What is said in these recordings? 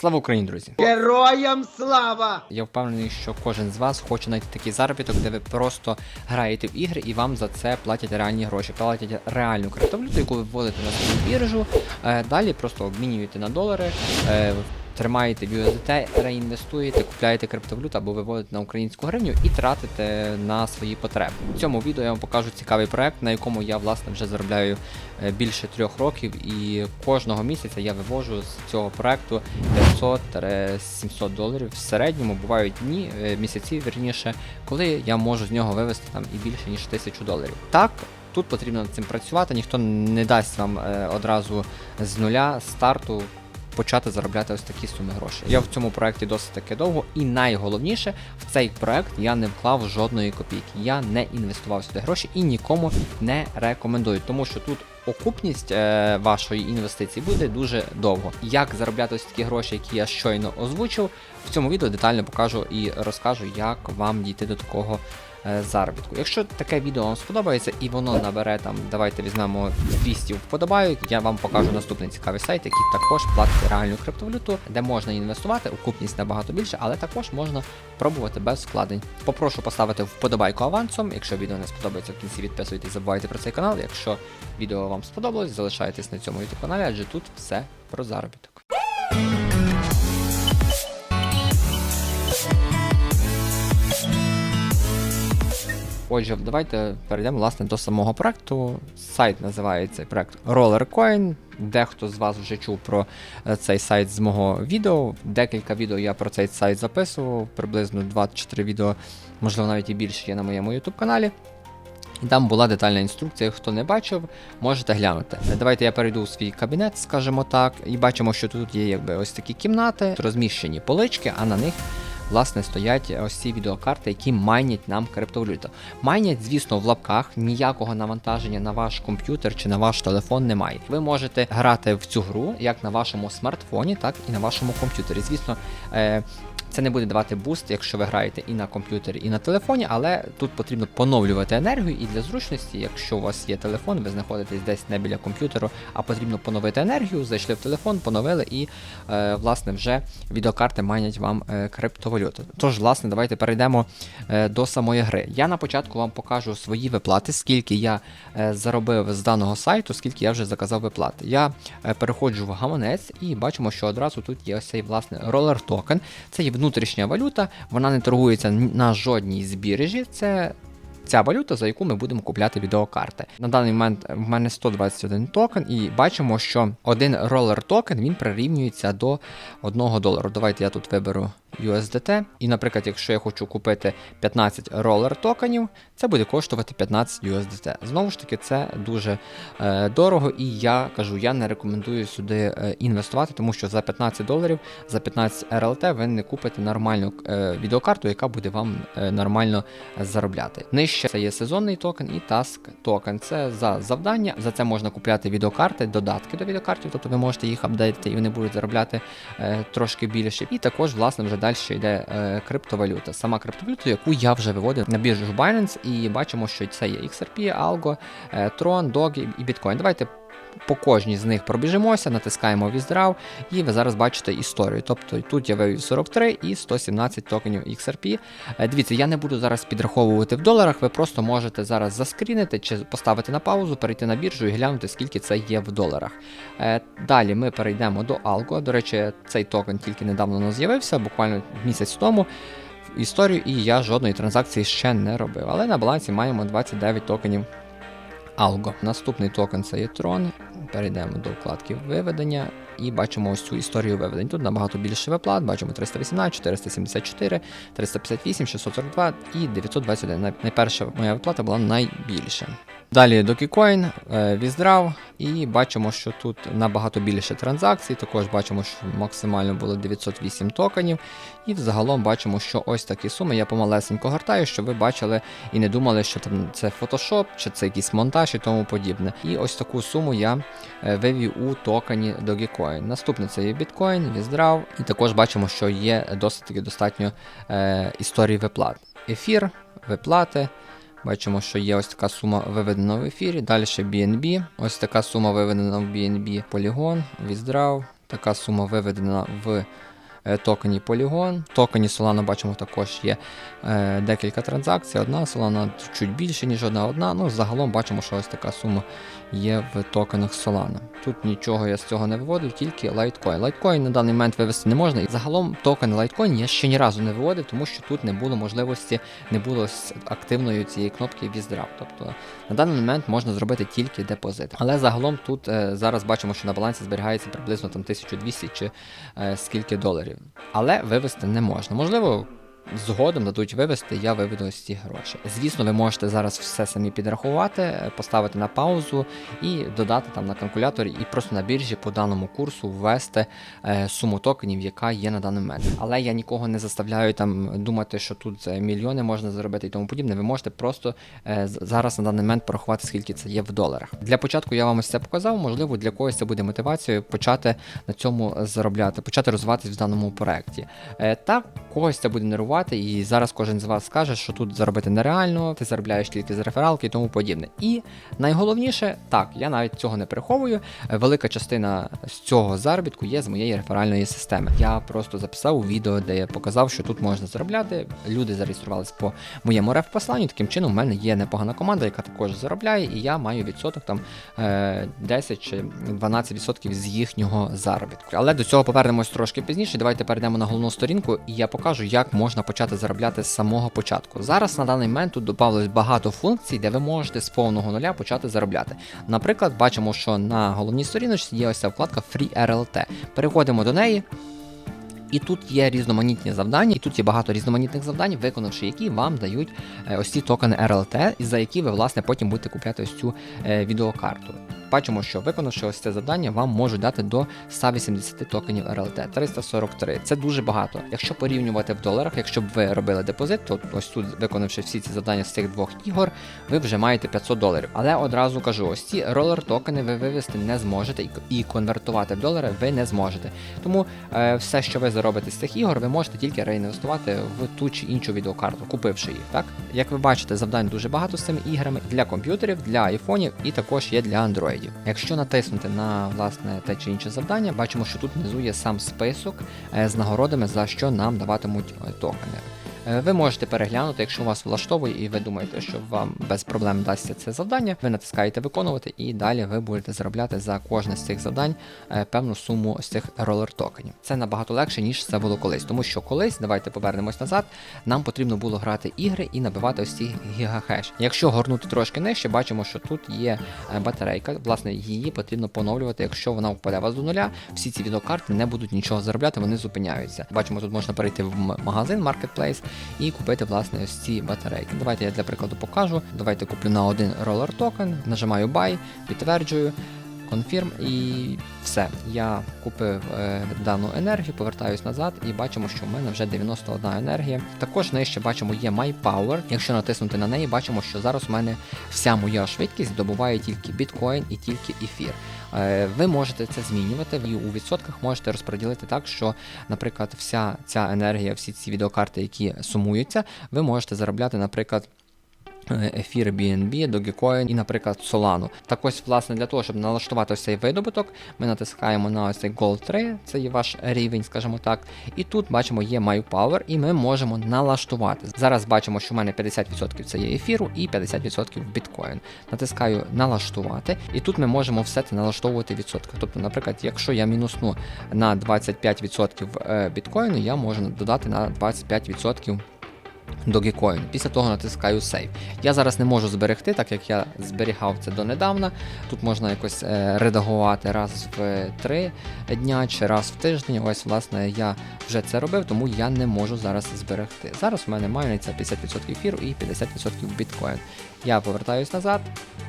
Слава Україні, друзі! Героям слава! Я впевнений, що кожен з вас хоче знайти такий заробіток, де ви просто граєте в ігри і вам за це платять реальні гроші, платять реальну криптовалюту, яку ви вводите на свою біржу. Е, далі просто обмінюєте на долари. Тримаєте в реінвестуєте, купляєте криптовалюту або виводите на українську гривню і тратите на свої потреби. В цьому відео я вам покажу цікавий проект, на якому я власне вже заробляю е, більше трьох років, і кожного місяця я вивожу з цього проекту 500-700 доларів. В середньому бувають дні, е, місяці вірніше, коли я можу з нього вивести там і більше ніж 1000 доларів. Так. Тут потрібно над цим працювати, ніхто не дасть вам е, одразу з нуля старту почати заробляти ось такі суми грошей. Я в цьому проєкті досить таки довго, і найголовніше, в цей проект я не вклав жодної копійки. Я не інвестував сюди гроші і нікому не рекомендую, тому що тут окупність е, вашої інвестиції буде дуже довго. Як заробляти ось такі гроші, які я щойно озвучив, в цьому відео детально покажу і розкажу, як вам дійти до такого заробітку. Якщо таке відео вам сподобається і воно набере там, давайте візьмемо 200 вподобайок, я вам покажу наступний цікавий сайт, який також платить реальну криптовалюту, де можна інвестувати, окупність набагато більше, але також можна пробувати без вкладень. Попрошу поставити вподобайку авансом. Якщо відео не сподобається, в кінці відписуйтесь, забувайте про цей канал. Якщо відео вам сподобалось, залишайтесь на цьому YouTube каналі, адже тут все про заробіток. Отже, давайте перейдемо власне до самого проекту. Сайт називається проект RollerCoin. Дехто з вас вже чув про е, цей сайт з мого відео. Декілька відео я про цей сайт записував, приблизно 24 відео, можливо, навіть і більше є на моєму YouTube каналі. І там була детальна інструкція. Хто не бачив, можете глянути. Давайте я перейду у свій кабінет, скажімо так, і бачимо, що тут є якби ось такі кімнати, розміщені полички, а на них. Власне, стоять ось ці відеокарти, які майнять нам криптовалюту. Майнять, звісно, в лапках ніякого навантаження на ваш комп'ютер чи на ваш телефон немає. Ви можете грати в цю гру як на вашому смартфоні, так і на вашому комп'ютері. Звісно, е, це не буде давати буст, якщо ви граєте і на комп'ютері, і на телефоні, але тут потрібно поновлювати енергію, і для зручності, якщо у вас є телефон, ви знаходитесь десь не біля комп'ютеру, а потрібно поновити енергію, зайшли в телефон, поновили і е, власне вже відеокарти майнять вам е, криптовалюту. Тож, власне, давайте перейдемо е, до самої гри. Я на початку вам покажу свої виплати, скільки я е, заробив з даного сайту, скільки я вже заказав виплати. Я е, переходжу в гаманець і бачимо, що одразу тут є ось цей власне ролер токен. Це є внутрішня валюта, вона не торгується на жодній з. Це ця валюта, за яку ми будемо купляти відеокарти. На даний момент в мене 121 токен, і бачимо, що один ролер токен він прирівнюється до 1 долару. Давайте я тут виберу USDT. І, наприклад, якщо я хочу купити 15 ролер токенів, це буде коштувати 15 USDT. Знову ж таки, це дуже е, дорого, і я кажу, я не рекомендую сюди е, інвестувати, тому що за 15 доларів, за 15 RLT ви не купите нормальну е, відеокарту, яка буде вам е, нормально заробляти. Нижче це є сезонний токен і Task токен. Це за завдання. За це можна купляти відеокарти, додатки до відеокартів, тобто ви можете їх апдейтити і вони будуть заробляти е, трошки більше. І також, власне, вже далі йде е, криптовалюта. Сама криптовалюта, яку я вже виводив на біржу Binance, і бачимо, що це є XRP, Algo, е, Tron, Dog і Bitcoin. Давайте по кожній з них пробіжимося, натискаємо Withdraw, і ви зараз бачите історію. Тобто тут я вивів 43 і 117 токенів XRP. Е, Дивіться, я не буду зараз підраховувати в доларах, ви просто можете зараз заскрінити чи поставити на паузу, перейти на біржу і глянути, скільки це є в доларах. Е, Далі ми перейдемо до Algo. До речі, цей токен тільки недавно з'явився, буквально місяць тому. Історію, і я жодної транзакції ще не робив. Але на балансі маємо 29 токенів Algo. Наступний токен це є Tron. Перейдемо до вкладки виведення і бачимо ось цю історію виведень. Тут набагато більше виплат, бачимо 318, 474, 358, 642 і 921. Найперша моя виплата була найбільша. Далі Dogecoin, е, Withdraw, і бачимо, що тут набагато більше транзакцій. Також бачимо, що максимально було 908 токенів. І взагалом бачимо, що ось такі суми. Я помалесенько гортаю, щоб ви бачили і не думали, що там це Photoshop, чи це якийсь монтаж і тому подібне. І ось таку суму я е, вивів у токені Dogecoin. Наступне це є Bitcoin, Withdraw, і також бачимо, що є досить таки достатньо е, історій виплат. Ефір, виплати. Бачимо, що є ось така сума виведена в ефірі. Далі BNB. Ось така сума виведена в BNB Polygon, Withdraw. Така сума виведена в токені Polygon. В токені Solana бачимо також є е, декілька транзакцій. Одна Solana чуть більше, ніж одна одна. Ну, загалом бачимо, що ось така сума є в токенах Solana. Тут нічого я з цього не виводив, тільки Litecoin. Litecoin на даний момент вивести не можна. Загалом токен Litecoin я ще ні разу не виводив, тому що тут не було можливості, не було активної цієї кнопки Withdraw. Тобто на даний момент можна зробити тільки депозит. Але загалом тут е, зараз бачимо, що на балансі зберігається приблизно там 1200 чи е, скільки доларів. Але вивести не можна. Можливо. Згодом дадуть вивести, я виведу ось ці гроші. Звісно, ви можете зараз все самі підрахувати, поставити на паузу і додати там на калькуляторі, і просто на біржі по даному курсу ввести е, суму токенів, яка є на даний момент. Але я нікого не заставляю там думати, що тут е, мільйони можна заробити і тому подібне. Ви можете просто е, зараз на даний момент порахувати, скільки це є в доларах. Для початку я вам ось це показав. Можливо, для когось це буде мотивацією почати на цьому заробляти, почати розвиватись в даному проекті. Так, когось це буде нервувати, і зараз кожен з вас скаже, що тут заробити нереально, ти заробляєш тільки з рефералки і тому подібне. І найголовніше, так, я навіть цього не приховую. е, Велика частина з цього заробітку є з моєї реферальної системи. Я просто записав відео, де я показав, що тут можна заробляти. Люди зареєструвалися по моєму реф-посланню. Таким чином, в мене є непогана команда, яка також заробляє, і я маю відсоток там е, 10 чи 12% з їхнього заробітку. Але до цього повернемось трошки пізніше. Давайте перейдемо на головну сторінку, і я покажу, як можна почати заробляти з самого початку. Зараз на даний момент тут додавалось багато функцій, де ви можете з повного нуля почати заробляти. Наприклад, бачимо, що на головній сторіночці є ось вкладка Free RLT. Переходимо до неї. І тут є різноманітні завдання, і тут є багато різноманітних завдань, виконавши які вам дають е, ось ці токени RLT, за які ви власне потім будете купляти ось цю е, відеокарту. Бачимо, що виконавши ось це завдання, вам можуть дати до 180 токенів RLT, 343. Це дуже багато. Якщо порівнювати в доларах, якщо б ви робили депозит, то ось тут, виконавши всі ці завдання з цих двох ігор, ви вже маєте 500 доларів. Але одразу кажу, ось ці ролер токени ви вивести не зможете і- конвертувати в долари ви не зможете. Тому е, все, що ви заробите з цих ігор, ви можете тільки реінвестувати в ту чи іншу відеокарту, купивши їх. Так як ви бачите, завдань дуже багато з цими іграми для комп'ютерів, для айфонів і також є для андроїдів. Якщо натиснути на власне те чи інше завдання, бачимо, що тут внизу є сам список е, з нагородами, за що нам даватимуть е, токени. Е, Ви можете переглянути, якщо вас влаштовує і ви думаєте, що вам без проблем дасться це завдання, ви натискаєте виконувати, і далі ви будете заробляти за кожне з цих завдань е, певну суму з цих ролер токенів. Це набагато легше, ніж це було колись. Тому що колись, давайте повернемось назад, нам потрібно було грати ігри і набивати ось ці гігахеш. Якщо горнути трошки нижче, бачимо, що тут є е, батарейка. Власне, її потрібно поновлювати. Якщо вона впаде вас до нуля, всі ці відеокарти не будуть нічого заробляти, вони зупиняються. Бачимо, тут можна перейти в магазин Marketplace і купити власне ось ці батарейки. Давайте я для прикладу покажу. Давайте куплю на один ролер токен, нажимаю Buy, підтверджую. Confirm і все. Я купив е, дану енергію, повертаюсь назад і бачимо, що в мене вже 91 енергія. Також нижче бачимо є My Power. Якщо натиснути на неї, бачимо, що зараз у мене вся моя швидкість добуває тільки біткоін і тільки ефір. Е, ви можете це змінювати і у відсотках можете розподілити так, що, наприклад, вся ця енергія, всі ці відеокарти, які сумуються, ви можете заробляти, наприклад. Е, Ефір BNB, Dogecoin і, наприклад, Solana. Так ось, власне, для того, щоб налаштувати ось цей видобуток, ми натискаємо на ось цей Gold 3, це є ваш рівень, скажімо так. І тут бачимо є My Power, і ми можемо налаштувати. Зараз бачимо, що в мене 50% це є ефіру і 50% біткоін. Натискаю налаштувати, і тут ми можемо все це налаштовувати в відсотках. Тобто, наприклад, якщо я мінусну на 25% е, біткоїну, я можу додати на 25% Dogecoin. Після того натискаю Save. Я зараз не можу зберегти, так як я зберігав це донедавна. Тут можна якось е, редагувати раз в 3 дня чи раз в тиждень. Ось, власне, я вже це робив, тому я не можу зараз зберегти. Зараз у мене майниться 50% ефіру і 50% біткоін. Я повертаюсь назад.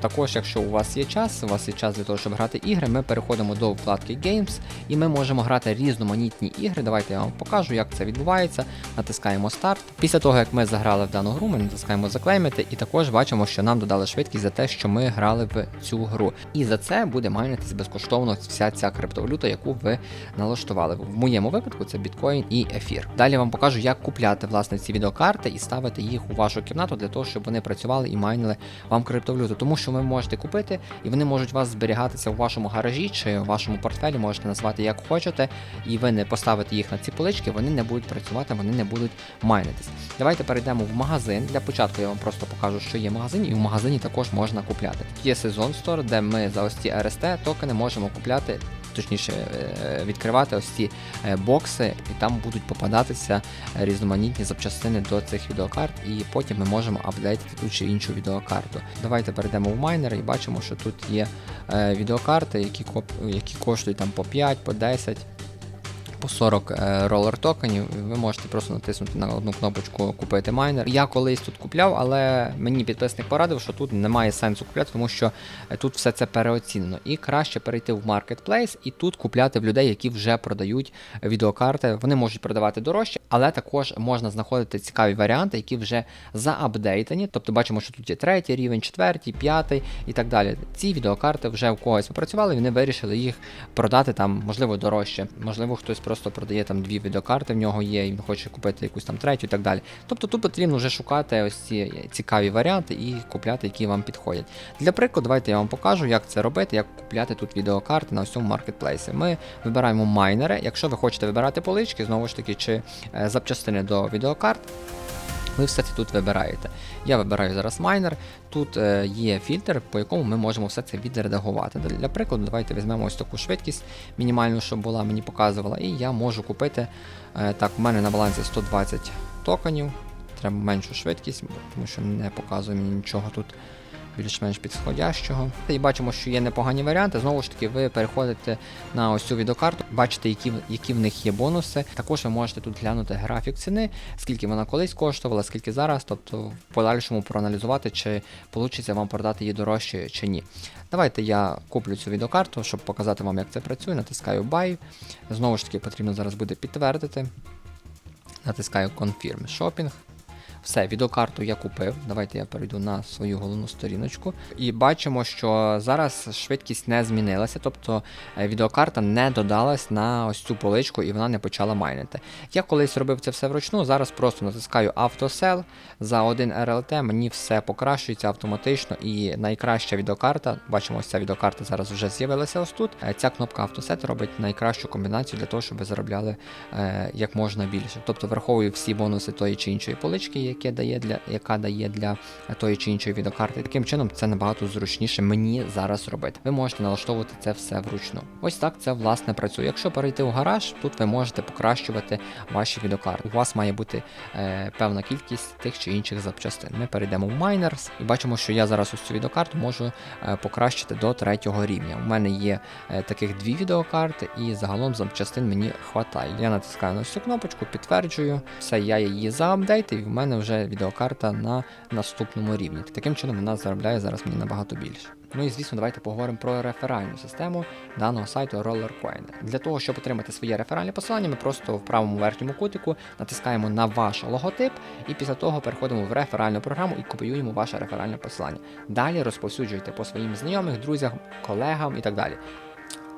Також, якщо у вас є час, у вас є час для того, щоб грати ігри, ми переходимо до вкладки Games і ми можемо грати різноманітні ігри. Давайте я вам покажу, як це відбувається. Натискаємо старт. Після того, як ми заграли в дану гру, ми натискаємо заклеймити, і також бачимо, що нам додали швидкість за те, що ми грали в цю гру. І за це буде майнитись безкоштовно вся ця криптовалюта, яку ви налаштували. В моєму випадку це біткоін і ефір. Далі вам покажу, як купляти власне ці відеокарти і ставити їх у вашу кімнату для того, щоб вони працювали і майнили вам криптовалюту. Тому що ви можете купити, і вони можуть вас зберігатися у вашому гаражі чи у вашому портфелі, можете назвати як хочете, і ви не поставите їх на ці полички, вони не будуть працювати, вони не будуть майнитись. Давайте перейдемо в магазин. Для початку я вам просто покажу, що є магазин, і в магазині також можна купляти. Тут є сезон Store, де ми за ось ці RST токени можемо купляти. Точніше, е, відкривати ось ці е, бокси, і там будуть попадатися е, різноманітні запчастини до цих відеокарт, і потім ми можемо апдейтити ту чи іншу відеокарту. Давайте перейдемо в майнер і бачимо, що тут є е, відеокарти, які, які коштують там по 5, по 10 по 40 е, ролер токенів, ви можете просто натиснути на одну кнопочку купити майнер. Я колись тут купляв, але мені підписник порадив, що тут немає сенсу купляти, тому що е, тут все це переоцінено. І краще перейти в маркетплейс і тут купляти в людей, які вже продають відеокарти. Вони можуть продавати дорожче, але також можна знаходити цікаві варіанти, які вже заапдейтані. Тобто бачимо, що тут є третій рівень, четвертий, п'ятий і так далі. Ці відеокарти вже у когось попрацювали, вони вирішили їх продати там, можливо, дорожче. Можливо, хтось просто продає там дві відеокарти, в нього є, і він хоче купити якусь там третю і так далі. Тобто тут потрібно вже шукати ось ці цікаві варіанти і купляти, які вам підходять. Для прикладу, давайте я вам покажу, як це робити, як купляти тут відеокарти на всьому маркетплейсі. Ми вибираємо майнери. Якщо ви хочете вибирати полички, знову ж таки, чи е, запчастини до відеокарт. Ви все це тут вибираєте. Я вибираю зараз майнер. Тут е, є фільтр, по якому ми можемо все це відредагувати. Для- прикладу, давайте візьмемо ось таку швидкість мінімальну, щоб була, мені показувала, і я можу купити. Е, так, у мене на балансі 120 токенів. Треба меншу швидкість, тому що не показує мені нічого тут більш-менш підходящого. І бачимо, що є непогані варіанти. Знову ж таки, ви переходите на ось цю відеокарту, бачите, які, які в них є бонуси. Також ви можете тут глянути графік ціни, скільки вона колись коштувала, скільки зараз, тобто в подальшому проаналізувати, чи вийде вам продати її дорожче чи ні. Давайте я куплю цю відеокарту, щоб показати вам, як це працює. Натискаю Buy. Знову ж таки, потрібно зараз буде підтвердити. Натискаю Confirm Shopping. Все, відеокарту я купив. Давайте я перейду на свою головну сторіночку. І бачимо, що зараз швидкість не змінилася, тобто е, відеокарта не додалась на ось цю поличку і вона не почала майнити. Я колись робив це все вручну, зараз просто натискаю автосел. За один RLT мені все покращується автоматично. І найкраща відеокарта, бачимо, ось ця відеокарта зараз вже з'явилася ось тут. Е, Ця кнопка автосет робить найкращу комбінацію для того, щоб ви заробляли е, як можна більше. Тобто враховує всі бонуси тої чи іншої полички, яке дає для, яка дає для тої чи іншої відеокарти. Таким чином, це набагато зручніше мені зараз робити. Ви можете налаштовувати це все вручну. Ось так це власне працює. Якщо перейти в гараж, тут ви можете покращувати ваші відеокарти. У вас має бути е, певна кількість тих чи інших запчастин. Ми перейдемо в Miners і бачимо, що я зараз ось цю відеокарту можу е, покращити до третього рівня. У мене є е, таких дві відеокарти, і загалом запчастин мені хватає. Я натискаю на цю кнопочку, підтверджую, все, я її заапдейтив, і в мене вже відеокарта на наступному рівні. Таким чином вона заробляє зараз мені набагато більше. Ну і звісно, давайте поговоримо про реферальну систему даного сайту RollerCoin. Для того, щоб отримати своє реферальне посилання, ми просто в правому верхньому кутику натискаємо на ваш логотип, і після того переходимо в реферальну програму і копіюємо ваше реферальне посилання. Далі розповсюджуйте по своїм знайомих, друзям, колегам і так далі.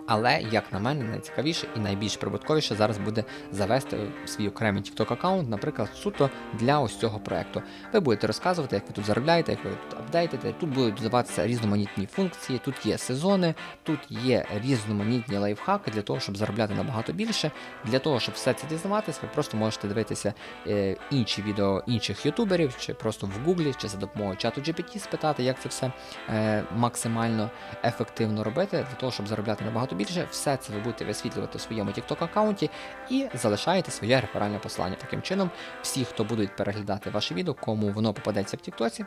Але, як на мене, найцікавіше і найбільш прибутковіше зараз буде завести свій окремий TikTok аккаунт, наприклад, суто для ось цього проекту. Ви будете розказувати, як ви тут заробляєте, як ви тут апдейтите. Тут будуть додаватися різноманітні функції, тут є сезони, тут є різноманітні лайфхаки для того, щоб заробляти набагато більше. Для того, щоб все це дізнаватись, ви просто можете дивитися е, інші відео інших ютуберів, чи просто в Гуглі, чи за допомогою чату GPT спитати, як це все е, максимально ефективно робити, для того, щоб заробляти набагато більше. Все це ви будете висвітлювати в своєму TikTok аккаунті і залишаєте своє реферальне послання. Таким чином, всі, хто будуть переглядати ваше відео, кому воно попадеться в TikTok,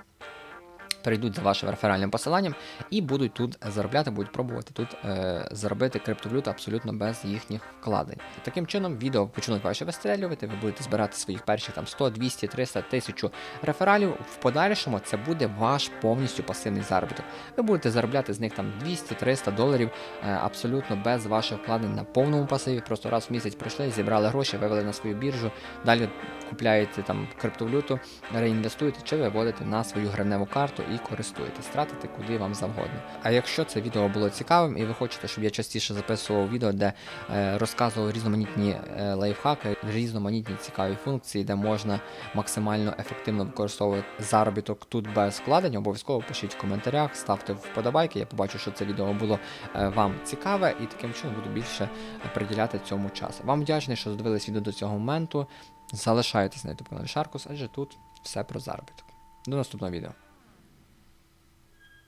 перейдуть за вашим реферальним посиланням і будуть тут заробляти, будуть пробувати тут е, заробити криптовалюту абсолютно без їхніх вкладень. Таким чином, відео почнуть ваші вистрілювати, ви будете збирати своїх перших там 100, 200, 300, 1000 рефералів. В подальшому це буде ваш повністю пасивний заробіток. Ви будете заробляти з них там 200-300 доларів е, абсолютно без ваших вкладень на повному пасиві. Просто раз в місяць прийшли, зібрали гроші, вивели на свою біржу, далі купляєте там криптовалюту, реінвестуєте чи виводите на свою гривневу карту і користуєтесь, тратите куди вам завгодно. А якщо це відео було цікавим і ви хочете, щоб я частіше записував відео, де е, розказував різноманітні е, лайфхаки, різноманітні цікаві функції, де можна максимально ефективно використовувати заробіток тут без вкладень, обов'язково пишіть в коментарях, ставте вподобайки. Я побачу, що це відео було е, вам цікаве, і таким чином буду більше приділяти цьому час. Вам вдячний, що додивились відео до цього моменту. Залишайтесь на YouTube каналі Шаркус, адже тут все про заробіток. До наступного відео.